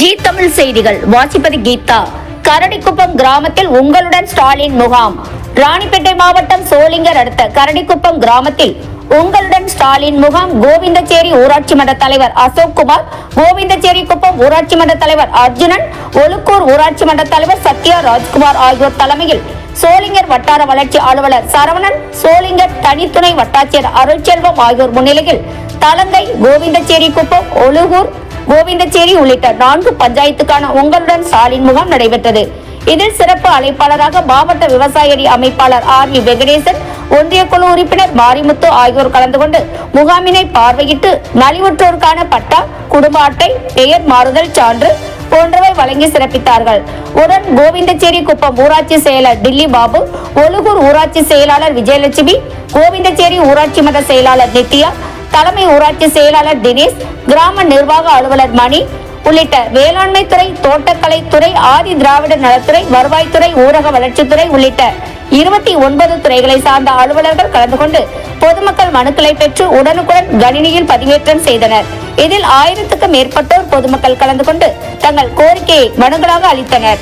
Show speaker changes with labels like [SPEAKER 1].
[SPEAKER 1] G Tamil செய்திகள். வாசிப்பது கீதா. கரடிக்குப்பம் கிராமத்தில் உங்களுடன் ஸ்டாலின் முகாம். ராணிப்பேட்டை மாவட்டம் சோளிங்கர் அடுத்த கரடிக்குப்பம் கிராமத்தில் உங்களுடன் ஸ்டாலின் முகாம். கோவிந்தச்சேரி ஊராட்சி மன்ற தலைவர் அசோக் குமார் கோவிந்தச்சேரி குப்பம் ஊராட்சி மன்ற தலைவர் அர்ஜுனன் ஒலுக்கூர் ஊராட்சி மன்ற தலைவர் சத்யா ராஜ்குமார் ஆகியோர் தலைமையில் சோளிங்கர் வட்டார வளர்ச்சி அலுவலர் சரவணன் சோளிங்கர் தனித்துணை வட்டாட்சியர் அருள்செல்வம் ஆகியோர் முன்னிலையில் தலங்கை கோவிந்தச்சேரி குப்பம் ஒலுகூர் கோவிந்தச்சேரி உள்ளிட்ட நான்கு பஞ்சாயத்துக்கான உங்களுடன் ஸ்டாலின் முகாம் நடைபெற்றது. இதில் சிறப்பு அழைப்பாளராக மாவட்ட விவசாய அமைப்பாளர் ஆர் வி வெங்கடேசன் ஒன்றிய குழு உறுப்பினர் மாரிமுத்து ஆகியோர் கலந்து கொண்டு முகாமினை பார்வையிட்டு நலிவுற்றோருக்கான பட்டா குடும்ப அட்டை பெயர் மாறுதல் சான்று போன்றவை வழங்கி சிறப்பித்தார்கள். உடன் கோவிந்தச்சேரி குப்பம் ஊராட்சி செயலர் டில்லி பாபு ஒலுகூர் ஊராட்சி செயலாளர் விஜயலட்சுமி கோவிந்தச்சேரி ஊராட்சி மன்ற செயலாளர் நித்யா தலைமை ஊராட்சி செயலாளர் தினேஷ் கிராம நிர்வாக அலுவலர் மணி உள்ளிட்ட வேளாண்மை துறை தோட்டக்கலை துறை ஆதி திராவிட நலத்துறை வருவாய்த்துறை ஊரக வளர்ச்சித்துறை உள்ளிட்ட இருபத்தி ஒன்பது துறைகளை சார்ந்த அலுவலர்கள் கலந்து கொண்டு பொதுமக்கள் மனுக்களை பெற்று உடனுக்குடன் கணினியில் பதிவேற்றம் செய்தனர். இதில் ஆயிரத்துக்கும் மேற்பட்டோர் பொதுமக்கள் கலந்து கொண்டு தங்கள் கோரிக்கையை மனுக்களாக அளித்தனர்.